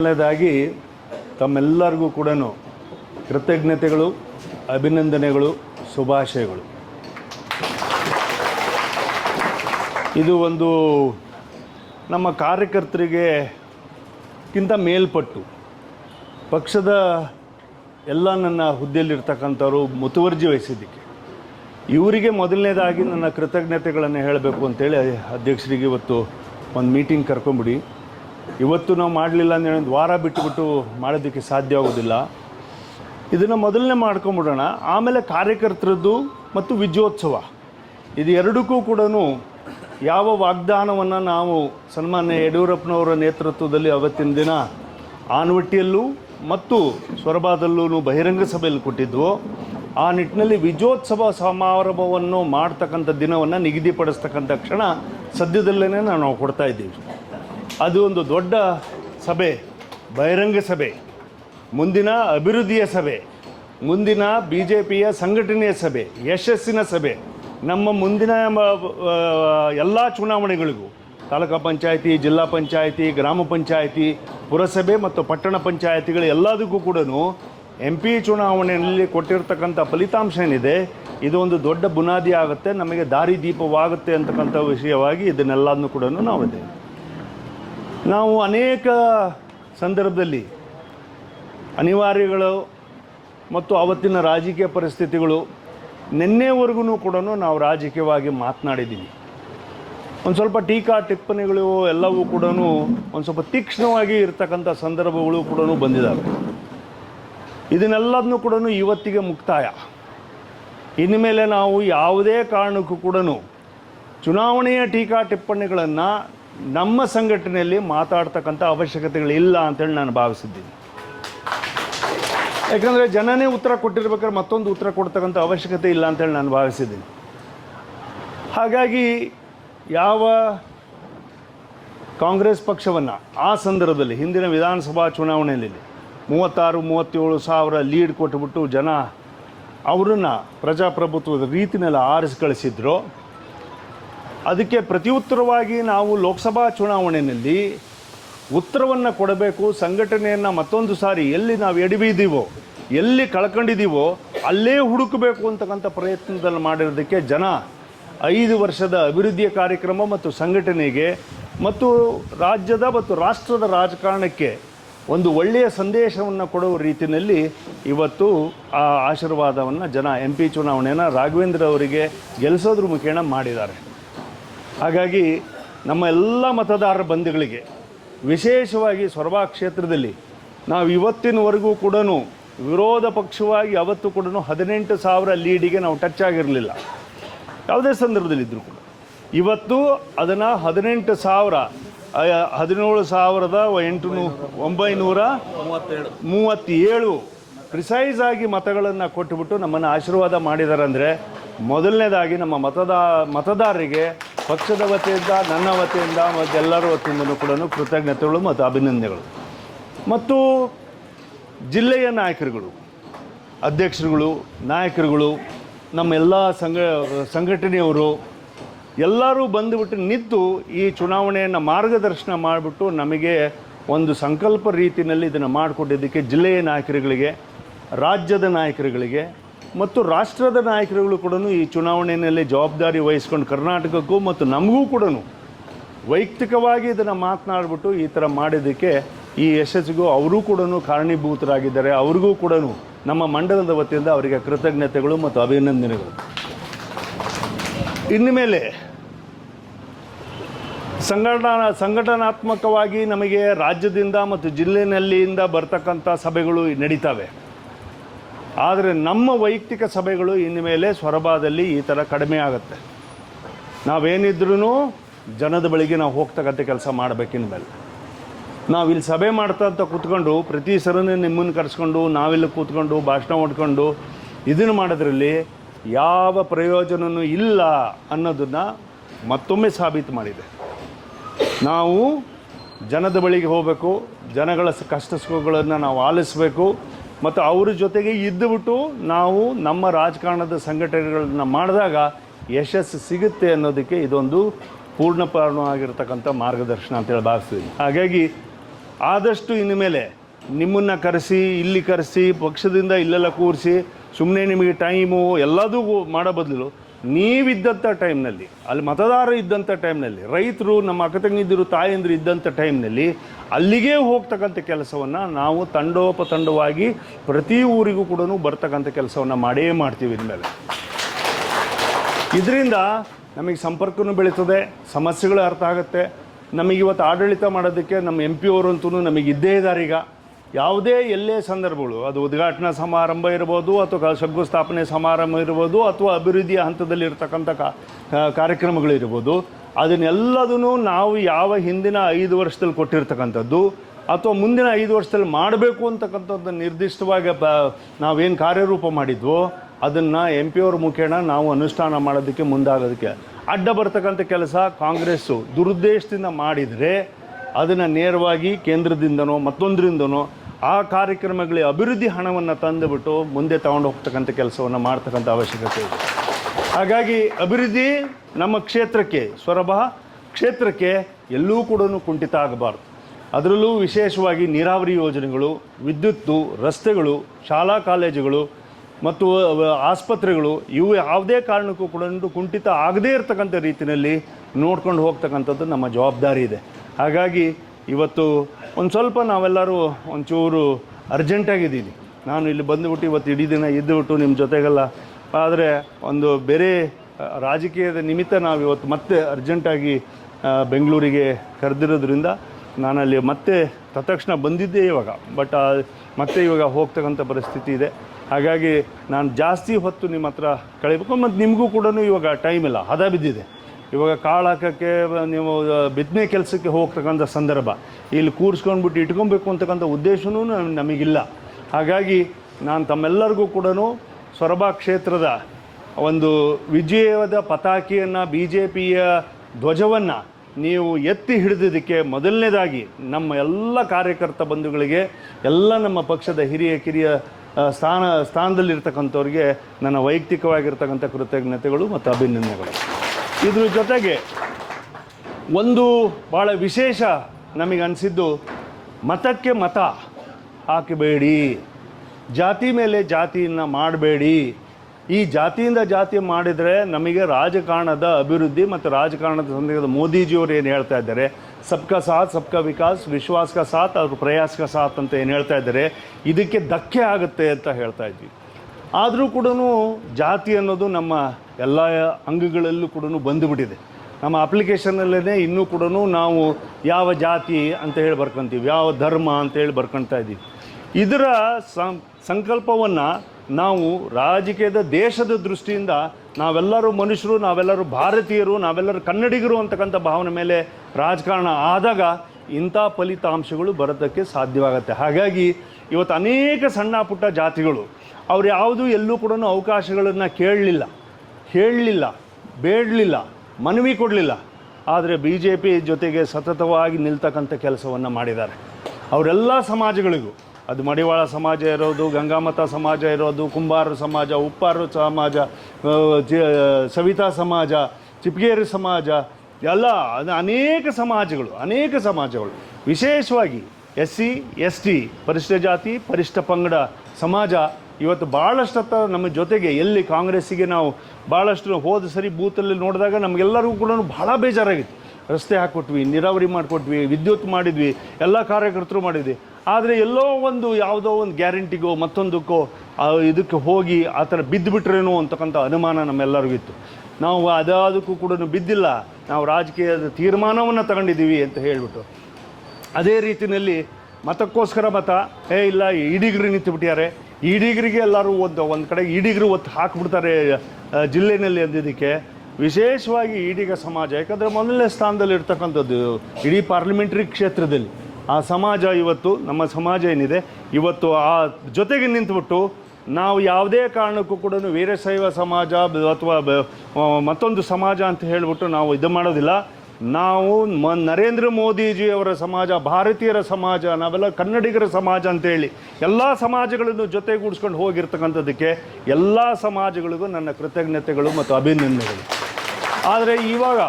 ಮೊದಲನೇದಾಗಿ ತಮ್ಮೆಲ್ಲರಿಗೂ ಕೂಡ ಕೃತಜ್ಞತೆಗಳು, ಅಭಿನಂದನೆಗಳು, ಶುಭಾಶಯಗಳು. ಇದು ಒಂದು ನಮ್ಮ ಕಾರ್ಯಕರ್ತರಿಗೆ ಕಿಂತ ಮೇಲ್ಪಟ್ಟು, ಪಕ್ಷದ ಎಲ್ಲ ನನ್ನ ಹುದ್ದೆಯಲ್ಲಿರ್ತಕ್ಕಂಥವ್ರು ಮುತುವರ್ಜಿ ವಹಿಸಿದ್ದಕ್ಕೆ, ಇವರಿಗೆ ಮೊದಲನೇದಾಗಿ ನನ್ನ ಕೃತಜ್ಞತೆಗಳನ್ನು ಹೇಳಬೇಕು ಅಂತೇಳಿ ಅಧ್ಯಕ್ಷರಿಗೆ ಇವತ್ತು ಒಂದು ಮೀಟಿಂಗ್ ಕರ್ಕೊಂಬಿಡಿ. ಇವತ್ತು ನಾವು ಮಾಡಲಿಲ್ಲ ಅಂದರೆ ಒಂದು ವಾರ ಬಿಟ್ಟುಬಿಟ್ಟು ಮಾಡೋದಕ್ಕೆ ಸಾಧ್ಯ ಆಗೋದಿಲ್ಲ ಇದನ್ನು ಮೊದಲನೇ ಮಾಡ್ಕೊಂಬಿಡೋಣ. ಆಮೇಲೆ ಕಾರ್ಯಕರ್ತರದ್ದು ಮತ್ತು ವಿಜಯೋತ್ಸವ. ಇದು ಎರಡಕ್ಕೂ ಕೂಡ ಯಾವ ವಾಗ್ದಾನವನ್ನು ನಾವು ಸನ್ಮಾನ್ಯ ಯಡಿಯೂರಪ್ಪನವರ ನೇತೃತ್ವದಲ್ಲಿ ಅವತ್ತಿನ ದಿನ ಆನವಟ್ಟಿಯಲ್ಲೂ ಮತ್ತು ಸೊರಬಾದಲ್ಲೂ ಬಹಿರಂಗ ಸಭೆಯಲ್ಲಿ ಕೊಟ್ಟಿದ್ವು. ಆ ನಿಟ್ಟಿನಲ್ಲಿ ವಿಜಯೋತ್ಸವ ಸಮಾರಂಭವನ್ನು ಮಾಡ್ತಕ್ಕಂಥ ದಿನವನ್ನು ನಿಗದಿಪಡಿಸ್ತಕ್ಕಂಥ ಕ್ಷಣ ಸದ್ಯದಲ್ಲೇ ನಾವು ಕೊಡ್ತಾ ಇದ್ದೀವಿ. ಅದು ಒಂದು ದೊಡ್ಡ ಸಭೆ, ಬಹಿರಂಗ ಸಭೆ, ಮುಂದಿನ ಅಭಿವೃದ್ಧಿಯ ಸಭೆ, ಮುಂದಿನ ಬಿ ಜೆ ಪಿಯ ಸಂಘಟನೆಯ ಸಭೆ, ಯಶಸ್ಸಿನ ಸಭೆ, ನಮ್ಮ ಮುಂದಿನ ಎಲ್ಲ ಚುನಾವಣೆಗಳಿಗೂ, ತಾಲೂಕಾ ಪಂಚಾಯಿತಿ, ಜಿಲ್ಲಾ ಪಂಚಾಯಿತಿ, ಗ್ರಾಮ ಪಂಚಾಯಿತಿ, ಪುರಸಭೆ ಮತ್ತು ಪಟ್ಟಣ ಪಂಚಾಯಿತಿಗಳು ಎಲ್ಲದಕ್ಕೂ ಕೂಡ ಎಂ ಪಿ ಚುನಾವಣೆಯಲ್ಲಿ ಕೊಟ್ಟಿರ್ತಕ್ಕಂಥ ಫಲಿತಾಂಶ ಏನಿದೆ, ಇದು ಒಂದು ದೊಡ್ಡ ಬುನಾದಿ ಆಗುತ್ತೆ, ನಮಗೆ ದಾರಿದೀಪವಾಗುತ್ತೆ ಅಂತಕ್ಕಂಥ ವಿಷಯವಾಗಿ ಇದನ್ನೆಲ್ಲದನ್ನು ಕೂಡ ನಾವು ಇದ್ದೇವೆ ನಾವು ಅನೇಕ ಸಂದರ್ಭದಲ್ಲಿ ಅನಿವಾರ್ಯಗಳು ಮತ್ತು ಅವತ್ತಿನ ರಾಜಕೀಯ ಪರಿಸ್ಥಿತಿಗಳು ನಿನ್ನೆವರೆಗೂ ಕೂಡ ನಾವು ರಾಜಕೀಯವಾಗಿ ಮಾತನಾಡಿದ್ದೀವಿ. ಒಂದು ಸ್ವಲ್ಪ ಟೀಕಾ ಟಿಪ್ಪಣಿಗಳು ಎಲ್ಲವೂ ಕೂಡ ಒಂದು ಸ್ವಲ್ಪ ತೀಕ್ಷ್ಣವಾಗಿ ಇರ್ತಕ್ಕಂಥ ಸಂದರ್ಭಗಳು ಕೂಡ ಬಂದಿದ್ದಾವೆ. ಇದನ್ನೆಲ್ಲದನ್ನು ಕೂಡ ಇವತ್ತಿಗೆ ಮುಕ್ತಾಯ. ಇನ್ಮೇಲೆ ನಾವು ಯಾವುದೇ ಕಾರಣಕ್ಕೂ ಕೂಡ ಚುನಾವಣೆಯ ಟೀಕಾ ಟಿಪ್ಪಣಿಗಳನ್ನು ನಮ್ಮ ಸಂಘಟನೆಯಲ್ಲಿ ಮಾತಾಡ್ತಕ್ಕಂಥ ಅವಶ್ಯಕತೆಗಳಿಲ್ಲ ಅಂತೇಳಿ ನಾನು ಭಾವಿಸಿದ್ದೀನಿ. ಯಾಕಂದರೆ ಜನನೇ ಉತ್ತರ ಕೊಟ್ಟಿರ್ಬೇಕಾದ್ರೆ ಮತ್ತೊಂದು ಉತ್ತರ ಕೊಡ್ತಕ್ಕಂಥ ಅವಶ್ಯಕತೆ ಇಲ್ಲ ಅಂತೇಳಿ ನಾನು ಭಾವಿಸಿದ್ದೀನಿ. ಹಾಗಾಗಿ ಯಾವ ಕಾಂಗ್ರೆಸ್ ಪಕ್ಷವನ್ನು ಆ ಸಂದರ್ಭದಲ್ಲಿ ಹಿಂದಿನ ವಿಧಾನಸಭಾ ಚುನಾವಣೆಯಲ್ಲಿ ಮೂವತ್ತಾರು, ಮೂವತ್ತೇಳು ಸಾವಿರ ಲೀಡ್ ಕೊಟ್ಟುಬಿಟ್ಟು ಜನ ಅವರನ್ನು ಪ್ರಜಾಪ್ರಭುತ್ವದ ರೀತಿನೆಲ್ಲ ಆರಿಸಿ ಕಳಿಸಿದ್ರು ಅದಕ್ಕೆ ಪ್ರತಿಯುತ್ತರವಾಗಿ ನಾವು ಲೋಕಸಭಾ ಚುನಾವಣೆಯಲ್ಲಿ ಉತ್ತರವನ್ನು ಕೊಡಬೇಕು, ಸಂಘಟನೆಯನ್ನು ಮತ್ತೊಂದು ಸಾರಿ ಎಲ್ಲಿ ನಾವು ಎಡವಿದ್ದೀವೋ ಎಲ್ಲಿ ಕಳ್ಕೊಂಡಿದ್ದೀವೋ ಅಲ್ಲೇ ಹುಡುಕಬೇಕು ಅಂತಕ್ಕಂಥ ಪ್ರಯತ್ನದಲ್ಲಿ ಮಾಡಿರೋದಕ್ಕೆ ಜನ ಐದು ವರ್ಷದ ಅಭಿವೃದ್ಧಿಯ ಕಾರ್ಯಕ್ರಮ ಮತ್ತು ಸಂಘಟನೆಗೆ ಮತ್ತು ರಾಜ್ಯದ ಮತ್ತು ರಾಷ್ಟ್ರದ ರಾಜಕಾರಣಕ್ಕೆ ಒಂದು ಒಳ್ಳೆಯ ಸಂದೇಶವನ್ನು ಕೊಡುವ ರೀತಿಯಲ್ಲಿ ಇವತ್ತು ಆ ಆಶೀರ್ವಾದವನ್ನು ಜನ ಎಂ ಪಿ ಚುನಾವಣೆಯನ್ನು ರಾಘವೇಂದ್ರ ಅವರಿಗೆ ಗೆಲ್ಲಿಸೋದ್ರ ಮುಖೇಣ ಮಾಡಿದ್ದಾರೆ. ಹಾಗಾಗಿ ನಮ್ಮ ಎಲ್ಲ ಮತದಾರರ ಬಂಧುಗಳಿಗೆ, ವಿಶೇಷವಾಗಿ ಸೊರಬಾ ಕ್ಷೇತ್ರದಲ್ಲಿ ನಾವು ಇವತ್ತಿನವರೆಗೂ ಕೂಡ ವಿರೋಧ ಪಕ್ಷವಾಗಿ ಅವತ್ತು ಕೂಡ ಹದಿನೆಂಟು ಸಾವಿರ ಲೀಡಿಗೆ ನಾವು ಟಚ್ ಆಗಿರಲಿಲ್ಲ. ಯಾವುದೇ ಸಂದರ್ಭದಲ್ಲಿದ್ದರೂ ಕೂಡ. ಇವತ್ತು ಅದನ್ನು ಹದಿನೆಂಟು ಸಾವಿರ ಹದಿನೇಳು ಸಾವಿರದ ಎಂಟು ಒಂಬೈನೂರ ಮೂವತ್ತೇಳು ಪ್ರಿಸೈಸ್ ಆಗಿ ಮತಗಳನ್ನು ಕೊಟ್ಟುಬಿಟ್ಟು ನಮ್ಮನ್ನು ಆಶೀರ್ವಾದ ಮಾಡಿದ್ದಾರೆ ಅಂದರೆ ಮೊದಲನೇದಾಗಿ ನಮ್ಮ ಮತದಾ, ಮತದಾರರಿಗೆ ಪಕ್ಷದ ವತಿಯಿಂದ, ನನ್ನ ವತಿಯಿಂದ ಮತ್ತು ಎಲ್ಲರ ವತಿಯಿಂದಲೂ ಕೂಡ ಕೃತಜ್ಞತೆಗಳು ಮತ್ತು ಅಭಿನಂದನೆಗಳು. ಮತ್ತು ಜಿಲ್ಲೆಯ ನಾಯಕರುಗಳು, ಅಧ್ಯಕ್ಷರುಗಳು, ನಾಯಕರುಗಳು ನಮ್ಮೆಲ್ಲ ಸಂಘ, ಸಂಘಟನೆಯವರು ಎಲ್ಲರೂ ಬಂದುಬಿಟ್ಟು ನಿಂತು ಈ ಚುನಾವಣೆಯನ್ನು ಮಾರ್ಗದರ್ಶನ ಮಾಡಿಬಿಟ್ಟು ನಮಗೆ ಒಂದು ಸಂಕಲ್ಪ ರೀತಿಯಲ್ಲಿ ಇದನ್ನು ಮಾಡಿಕೊಟ್ಟಿದ್ದಕ್ಕೆ ಜಿಲ್ಲೆಯ ನಾಯಕರುಗಳಿಗೆ, ರಾಜ್ಯದ ನಾಯಕರುಗಳಿಗೆ ಮತ್ತು ರಾಷ್ಟ್ರದ ನಾಯಕರುಗಳು ಕೂಡ ಈ ಚುನಾವಣೆಯಲ್ಲಿ ಜವಾಬ್ದಾರಿ ವಹಿಸ್ಕೊಂಡು ಕರ್ನಾಟಕಕ್ಕೂ ಮತ್ತು ನಮಗೂ ಕೂಡ ವೈಯಕ್ತಿಕವಾಗಿ ಇದನ್ನು ಮಾತನಾಡಿಬಿಟ್ಟು ಈ ಥರ ಮಾಡಿದ್ದಕ್ಕೆ ಈ ಯಶಸ್ಸಿಗೂ ಅವರೂ ಕೂಡ ಕಾರಣೀಭೂತರಾಗಿದ್ದಾರೆ. ಅವ್ರಿಗೂ ಕೂಡ ನಮ್ಮ ಮಂಡಲದ ವತಿಯಿಂದ ಅವರಿಗೆ ಕೃತಜ್ಞತೆಗಳು ಮತ್ತು ಅಭಿನಂದನೆಗಳು. ಇನ್ಮೇಲೆ ಸಂಘಟನಾ ಸಂಘಟನಾತ್ಮಕವಾಗಿ ನಮಗೆ ರಾಜ್ಯದಿಂದ ಮತ್ತು ಜಿಲ್ಲೆನಲ್ಲಿಂದ ಬರ್ತಕ್ಕಂಥ ಸಭೆಗಳು ನಡೀತವೆ. ಆದರೆ ನಮ್ಮ ವೈಯಕ್ತಿಕ ಸಭೆಗಳು ಇನ್ಮೇಲೆ ಸೊರಬಾದಲ್ಲಿ ಈ ಥರ ಕಡಿಮೆ ಆಗುತ್ತೆ. ನಾವೇನಿದ್ರೂ ಜನದ ಬಳಿಗೆ ನಾವು ಹೋಗ್ತಕ್ಕಂಥ ಕೆಲಸ ಮಾಡಬೇಕಿನ ಮೇಲೆ ನಾವು ಇಲ್ಲಿ ಸಭೆ ಮಾಡ್ತಾ ಅಂತ ಕೂತ್ಕೊಂಡು ಪ್ರತಿ ಸರನೇ ನಿಮ್ಮನ್ನು ಕರೆಸ್ಕೊಂಡು ನಾವಿಲ್ಲಿ ಕೂತ್ಕೊಂಡು ಭಾಷಣ ಮಾಡ್ಕೊಂಡು ಇದನ್ನು ಮಾಡೋದ್ರಲ್ಲಿ ಯಾವ ಪ್ರಯೋಜನವೂ ಇಲ್ಲ ಅನ್ನೋದನ್ನು ಮತ್ತೊಮ್ಮೆ ಸಾಬೀತು ಮಾಡಿದೆ. ನಾವು ಜನದ ಬಳಿಗೆ ಹೋಗಬೇಕು, ಜನಗಳ ಕಷ್ಟ ಸುಖಗಳನ್ನು ನಾವು ಆಲಿಸಬೇಕು ಮತ್ತು ಅವ್ರ ಜೊತೆಗೆ ಇದ್ದುಬಿಟ್ಟು ನಾವು ನಮ್ಮ ರಾಜಕಾರಣದ ಸಂಘಟನೆಗಳನ್ನ ಮಾಡಿದಾಗ ಯಶಸ್ಸು ಸಿಗುತ್ತೆ ಅನ್ನೋದಕ್ಕೆ ಇದೊಂದು ಪೂರ್ಣಪೂರ್ಣವಾಗಿರ್ತಕ್ಕಂಥ ಮಾರ್ಗದರ್ಶನ ಅಂತೇಳಿ ಭಾವಿಸ್ತೀನಿ. ಹಾಗಾಗಿ ಆದಷ್ಟು ಇನ್ನು ಮೇಲೆ ನಿಮ್ಮನ್ನು ಕರೆಸಿ, ಇಲ್ಲಿ ಕರೆಸಿ, ಪಕ್ಷದಿಂದ ಇಲ್ಲೆಲ್ಲ ಕೂರಿಸಿ ಸುಮ್ಮನೆ ನಿಮಗೆ ಟೈಮು ಎಲ್ಲದೂ ಮಾಡೋ ಬದಲು ನೀವಿದ್ದಂಥ ಟೈಮ್ನಲ್ಲಿ, ಅಲ್ಲಿ ಮತದಾರರು ಇದ್ದಂಥ ಟೈಮ್ನಲ್ಲಿ, ರೈತರು ನಮ್ಮ ಅಕ್ಕ ತಂಗಿದ್ದರು ತಾಯಂದಿರು ಇದ್ದಂಥ ಟೈಮ್ನಲ್ಲಿ ಅಲ್ಲಿಗೆ ಹೋಗ್ತಕ್ಕಂಥ ಕೆಲಸವನ್ನು ನಾವು ತಂಡೋಪತಂಡವಾಗಿ ಪ್ರತಿ ಊರಿಗೂ ಕೂಡ ಬರ್ತಕ್ಕಂಥ ಕೆಲಸವನ್ನು ಮಾಡೇ ಮಾಡ್ತೀವಿ ಇನ್ಮೇಲೆ ಇದರಿಂದ ನಮಗೆ ಸಂಪರ್ಕನೂ ಬೆಳೀತದೆ, ಸಮಸ್ಯೆಗಳು ಅರ್ಥ ಆಗುತ್ತೆ. ನಮಗೆ ಇವತ್ತು ಆಡಳಿತ ಮಾಡೋದಕ್ಕೆ ನಮ್ಮ ಎಂ ಪಿ ಅವರು ನಮಗೆ ಇದ್ದೇ ಇದ್ದಾರೆ ಈಗ ಯಾವುದೇ ಎಲ್ಲೇ ಸಂದರ್ಭಗಳು, ಅದು ಉದ್ಘಾಟನಾ ಸಮಾರಂಭ ಇರ್ಬೋದು ಅಥವಾ ಶಂಕುಸ್ಥಾಪನೆ ಸಮಾರಂಭ ಇರ್ಬೋದು ಅಥವಾ ಅಭಿವೃದ್ಧಿಯ ಹಂತದಲ್ಲಿ ಇರ್ತಕ್ಕಂಥ ಕಾ ಕಾರ್ಯಕ್ರಮಗಳಿರ್ಬೋದು ಅದನ್ನೆಲ್ಲದನ್ನು ನಾವು ಯಾವ ಹಿಂದಿನ ಐದು ವರ್ಷದಲ್ಲಿ ಕೊಟ್ಟಿರ್ತಕ್ಕಂಥದ್ದು ಅಥವಾ ಮುಂದಿನ ಐದು ವರ್ಷದಲ್ಲಿ ಮಾಡಬೇಕು ಅಂತಕ್ಕಂಥದ್ದು ನಿರ್ದಿಷ್ಟವಾಗಿ ಬ, ನಾವೇನು ಕಾರ್ಯರೂಪ ಮಾಡಿದ್ವೋ, ಅದನ್ನು ಎಂ ಪಿ ಅವ್ರ ಮುಖೇಣ ನಾವು ಅನುಷ್ಠಾನ ಮಾಡೋದಕ್ಕೆ ಮುಂದಾಗೋದಕ್ಕೆ ಅಡ್ಡ ಬರ್ತಕ್ಕಂಥ ಕೆಲಸ ಕಾಂಗ್ರೆಸ್ಸು ದುರುದ್ದೇಶದಿಂದ ಮಾಡಿದರೆ ಅದನ್ನು ನೇರವಾಗಿ ಕೇಂದ್ರದಿಂದನೋ ಮತ್ತೊಂದರಿಂದನೋ ಆ ಕಾರ್ಯಕ್ರಮಗಳಿಗೆ ಅಭಿವೃದ್ಧಿ ಹಣವನ್ನು ತಂದುಬಿಟ್ಟು ಮುಂದೆ ತಗೊಂಡು ಹೋಗ್ತಕ್ಕಂಥ ಕೆಲಸವನ್ನು ಮಾಡ್ತಕ್ಕಂಥ ಅವಶ್ಯಕತೆ ಇದೆ. ಹಾಗಾಗಿ ಅಭಿವೃದ್ಧಿ ನಮ್ಮ ಕ್ಷೇತ್ರಕ್ಕೆ ಸೊರಬ ಕ್ಷೇತ್ರಕ್ಕೆ ಎಲ್ಲೂ ಕೂಡ ಕುಂಠಿತ ಆಗಬಾರ್ದು. ಅದರಲ್ಲೂ ವಿಶೇಷವಾಗಿ ನೀರಾವರಿ ಯೋಜನೆಗಳು, ವಿದ್ಯುತ್ತು, ರಸ್ತೆಗಳು, ಶಾಲಾ ಕಾಲೇಜುಗಳು ಮತ್ತು ಆಸ್ಪತ್ರೆಗಳು ಇವು ಯಾವುದೇ ಕಾರಣಕ್ಕೂ ಕೂಡ ಕುಂಠಿತ ಆಗದೇ ಇರತಕ್ಕಂಥ ರೀತಿಯಲ್ಲಿ ನೋಡ್ಕೊಂಡು ಹೋಗ್ತಕ್ಕಂಥದ್ದು ನಮ್ಮ ಜವಾಬ್ದಾರಿ ಇದೆ. ಹಾಗಾಗಿ ಇವತ್ತು ಒಂದು ಸ್ವಲ್ಪ ನಾವೆಲ್ಲರೂ ಒಂಚೂರು ಅರ್ಜೆಂಟಾಗಿದ್ದೀವಿ ನಾನು ಇಲ್ಲಿ ಬಂದುಬಿಟ್ಟು ಇವತ್ತು ಇಡೀ ದಿನ ಇದ್ದುಬಿಟ್ಟು ನಿಮ್ಮ ಜೊತೆಗೆಲ್ಲ. ಆದರೆ ಒಂದು ಬೇರೆ ರಾಜಕೀಯದ ನಿಮಿತ್ತ ನಾವು ಇವತ್ತು ಮತ್ತೆ ಅರ್ಜೆಂಟಾಗಿ ಬೆಂಗಳೂರಿಗೆ ಕರೆದಿರೋದ್ರಿಂದ ನಾನಲ್ಲಿ ಮತ್ತೆ ತತ್ಕ್ಷಣ ಬಂದಿದ್ದೆ ಇವಾಗ. ಬಟ್ ಮತ್ತೆ ಇವಾಗ ಹೋಗ್ತಕ್ಕಂಥ ಪರಿಸ್ಥಿತಿ ಇದೆ. ಹಾಗಾಗಿ ನಾನು ಜಾಸ್ತಿ ಹೊತ್ತು ನಿಮ್ಮ ಹತ್ರ ಕಳಿಬೇಕು. ಮತ್ತು ನಿಮಗೂ ಕೂಡ ಇವಾಗ ಟೈಮ್ ಇಲ್ಲ. ಹದ ಬಿದ್ದಿದೆ. ಇವಾಗ ಕಾಳು ಹಾಕೋಕ್ಕೆ ನೀವು ಬಿತ್ತನೆ ಕೆಲಸಕ್ಕೆ ಹೋಗ್ತಕ್ಕಂಥ ಸಂದರ್ಭ. ಇಲ್ಲಿ ಕೂರಿಸ್ಕೊಂಡ್ಬಿಟ್ಟು ಇಟ್ಕೊಬೇಕು ಅಂತಕ್ಕಂಥ ಉದ್ದೇಶವೂ ನಮ್- ನಮಗಿಲ್ಲ. ಹಾಗಾಗಿ ನಾನು ತಮ್ಮೆಲ್ಲರಿಗೂ ಕೂಡ ಸೊರಬ ಕ್ಷೇತ್ರದ ಒಂದು ವಿಜಯದ ಪತಾಕಿಯನ್ನು ಬಿ ಜೆ ಪಿಯ ಧ್ವಜವನ್ನು ನೀವು ಎತ್ತಿ ಹಿಡಿದಿದ್ದಕ್ಕೆ ಮೊದಲನೇದಾಗಿ ನಮ್ಮ ಎಲ್ಲ ಕಾರ್ಯಕರ್ತ ಬಂಧುಗಳಿಗೆ, ಎಲ್ಲ ನಮ್ಮ ಪಕ್ಷದ ಹಿರಿಯ, ಕಿರಿಯ ಸ್ಥಾನ, ಸ್ಥಾನದಲ್ಲಿರ್ತಕ್ಕಂಥವ್ರಿಗೆ ನನ್ನ ವೈಯಕ್ತಿಕವಾಗಿರ್ತಕ್ಕಂಥ ಕೃತಜ್ಞತೆಗಳು ಮತ್ತು ಅಭಿನಂದನೆಗಳು. ಇದ್ರ ಜೊತೆಗೆ ಒಂದು ಭಾಳ ವಿಶೇಷ ನಮಗೆ ಅನಿಸಿದ್ದು ಮತಕ್ಕೆ ಮತ ಹಾಕಬೇಡಿ. ಜಾತಿ ಮೇಲೆ ಜಾತಿಯನ್ನು ಮಾಡಬೇಡಿ. ಈ ಜಾತಿಯಿಂದ ಜಾತಿ ಮಾಡಿದರೆ ನಮಗೆ ರಾಜಕಾರಣದ ಅಭಿವೃದ್ಧಿ ಮತ್ತು ರಾಜಕಾರಣದ ಸಂದರ್ಭದ ಮೋದಿಜಿಯವರು ಏನು ಹೇಳ್ತಾ ಇದ್ದಾರೆ? ಸಬ್ಕಾ ಸಾಥ್, ಸಬ್ಕಾ ವಿಕಾಸ್, ವಿಶ್ವಾಸ್ಕ ಸಾಥ್, ಅವ್ರ ಪ್ರಯಾಸ್ಕ ಸಾಥ್ ಅಂತ ಏನು ಹೇಳ್ತಾ ಇದ್ದಾರೆ? ಇದಕ್ಕೆ ಧಕ್ಕೆ ಆಗುತ್ತೆ ಅಂತ ಹೇಳ್ತಾ ಇದ್ವಿ. ಆದರೂ ಕೂಡ ಜಾತಿ ಅನ್ನೋದು ನಮ್ಮ ಎಲ್ಲ ಅಂಗಗಳಲ್ಲೂ ಕೂಡ ಬಂದುಬಿಟ್ಟಿದೆ. ನಮ್ಮ ಅಪ್ಲಿಕೇಶನಲ್ಲೇ ಇನ್ನೂ ಕೂಡ ನಾವು ಯಾವ ಜಾತಿ ಅಂತ ಹೇಳಿ ಬರ್ಕೊಂತೀವಿ, ಯಾವ ಧರ್ಮ ಅಂತ ಹೇಳಿ ಬರ್ಕೊಳ್ತಾ ಇದ್ದೀವಿ. ಇದರ ಸಂಕಲ್ಪವನ್ನು ನಾವು ರಾಜಕೀಯದ ದೇಶದ ದೃಷ್ಟಿಯಿಂದ ನಾವೆಲ್ಲರೂ ಮನುಷ್ಯರು, ನಾವೆಲ್ಲರೂ ಭಾರತೀಯರು, ನಾವೆಲ್ಲರೂ ಕನ್ನಡಿಗರು ಅಂತಕ್ಕಂಥ ಭಾವನೆ ಮೇಲೆ ರಾಜಕಾರಣ ಆದಾಗ ಇಂಥ ಫಲಿತಾಂಶಗಳು ಬರೋದಕ್ಕೆ ಸಾಧ್ಯವಾಗುತ್ತೆ. ಹಾಗಾಗಿ ಇವತ್ತು ಅನೇಕ ಸಣ್ಣ ಪುಟ್ಟ ಜಾತಿಗಳು, ಅವ್ರು ಯಾವುದೂ ಎಲ್ಲೂ ಕೂಡ ಅವಕಾಶಗಳನ್ನು ಕೇಳಲಿಲ್ಲ. ಹೇಳಲಿಲ್ಲ, ಬೇಡಲಿಲ್ಲ, ಮನವಿ ಕೊಡಲಿಲ್ಲ. ಆದರೆ ಬಿ ಜೆ ಪಿ ಜೊತೆಗೆ ಸತತವಾಗಿ ನಿಲ್ತಕ್ಕಂಥ ಕೆಲಸವನ್ನು ಮಾಡಿದ್ದಾರೆ. ಅವರೆಲ್ಲ ಸಮಾಜಗಳಿಗೂ, ಅದು ಮಡಿವಾಳ ಸಮಾಜ ಇರೋದು, ಗಂಗಾಮತ ಸಮಾಜ ಇರೋದು, ಕುಂಬಾರ ಸಮಾಜ, ಉಪ್ಪಾರು ಸಮಾಜ ಸವಿತಾ ಸಮಾಜ, ಚಿಪ್ಗೇರಿ ಸಮಾಜ, ಎಲ್ಲ, ಅದು ಅನೇಕ ಸಮಾಜಗಳು ಅನೇಕ ಸಮಾಜಗಳು. ವಿಶೇಷವಾಗಿ ಎಸ್ ಸಿ ಎಸ್ ಟಿ ಪರಿಶಿಷ್ಟ ಜಾತಿ, ಪರಿಷ್ಠ ಪಂಗಡ ಸಮಾಜ ಇವತ್ತು ಭಾಳಷ್ಟತ್ತ ನಮ್ಮ ಜೊತೆಗೆ ಎಲ್ಲಿ ಕಾಂಗ್ರೆಸ್ಸಿಗೆ ನಾವು ಭಾಳಷ್ಟು ಹೋದ ಸರಿ ಬೂತಲ್ಲಿ ನೋಡಿದಾಗ ನಮಗೆಲ್ಲರಿಗೂ ಕೂಡ ಭಾಳ ಬೇಜಾರಾಗಿತ್ತು. ರಸ್ತೆ ಹಾಕ್ಕೊಟ್ವಿ ನೀರಾವರಿ ಮಾಡಿಕೊಟ್ವಿ, ವಿದ್ಯುತ್ ಮಾಡಿದ್ವಿ, ಎಲ್ಲ ಕಾರ್ಯಕರ್ತರು ಮಾಡಿದ್ವಿ. ಆದರೆ ಎಲ್ಲೋ ಒಂದು ಯಾವುದೋ ಒಂದು ಗ್ಯಾರಂಟಿಗೋ ಮತ್ತೊಂದಕ್ಕೋ ಇದಕ್ಕೆ ಹೋಗಿ ಆ ಥರ ಬಿದ್ದುಬಿಟ್ರೇನೋ ಅಂತಕ್ಕಂಥ ಅನುಮಾನ ನಮ್ಮೆಲ್ಲರಿಗೂ ಇತ್ತು. ನಾವು ಅದಾದಕ್ಕೂ ಕೂಡ ಬಿದ್ದಿಲ್ಲ, ನಾವು ರಾಜಕೀಯದ ತೀರ್ಮಾನವನ್ನು ತಗೊಂಡಿದ್ದೀವಿ ಅಂತ ಹೇಳಿಬಿಟ್ಟು. ಅದೇ ರೀತಿಯಲ್ಲಿ ಮತಕ್ಕೋಸ್ಕರ ಮತ, ಏ, ಇಲ್ಲ ಈಡಿಗರು ನಿಂತು ಬಿಟ್ಟಿದ್ದಾರೆ ಈಡಿಗರಿಗೆ ಎಲ್ಲರೂ ಒಂದು ಒಂದು ಕಡೆ ಈಡಿಗರು ಒತ್ತು ಹಾಕ್ಬಿಡ್ತಾರೆ ಆ, ಜಿಲ್ಲೆನಲ್ಲಿ ಅಂದಿದ್ದಕ್ಕೆ ವಿಶೇಷವಾಗಿ ಈಡಿಗ ಸಮಾಜ ಯಾಕಂದರೆ ಮೊದಲನೇ ಸ್ಥಾನದಲ್ಲಿ ಇರ್ತಕ್ಕಂಥದ್ದು ಇಡೀ ಪಾರ್ಲಿಮೆಂಟ್ರಿ ಕ್ಷೇತ್ರದಲ್ಲಿ. ಆ ಸಮಾಜ ಇವತ್ತು ನಮ್ಮ ಸಮಾಜ ಏನಿದೆ ಇವತ್ತು ಆ ಜೊತೆಗೆ ನಿಂತುಬಿಟ್ಟು ನಾವು ಯಾವುದೇ ಕಾರಣಕ್ಕೂ ಕೂಡ ವೀರಶೈವ ಸಮಾಜ ಅಥವಾ ಮತ್ತೊಂದು ಸಮಾಜ ಅಂತ ಹೇಳಿಬಿಟ್ಟು ನಾವು ಇದು ಮಾಡೋದಿಲ್ಲ. ನಾವು ಮ ನರೇಂದ್ರ ಮೋದಿಜಿಯವರ ಸಮಾಜ, ಭಾರತೀಯರ ಸಮಾಜ, ನಾವೆಲ್ಲ ಕನ್ನಡಿಗರ ಸಮಾಜ ಅಂತೇಳಿ ಎಲ್ಲ ಸಮಾಜಗಳನ್ನು ಜೊತೆಗೂಡಿಸ್ಕೊಂಡು ಹೋಗಿರ್ತಕ್ಕಂಥದ್ದಕ್ಕೆ ಎಲ್ಲ ಸಮಾಜಗಳಿಗೂ ನನ್ನ ಕೃತಜ್ಞತೆಗಳು ಮತ್ತು ಅಭಿನಂದನೆಗಳು. ಆದರೆ ಇವಾಗ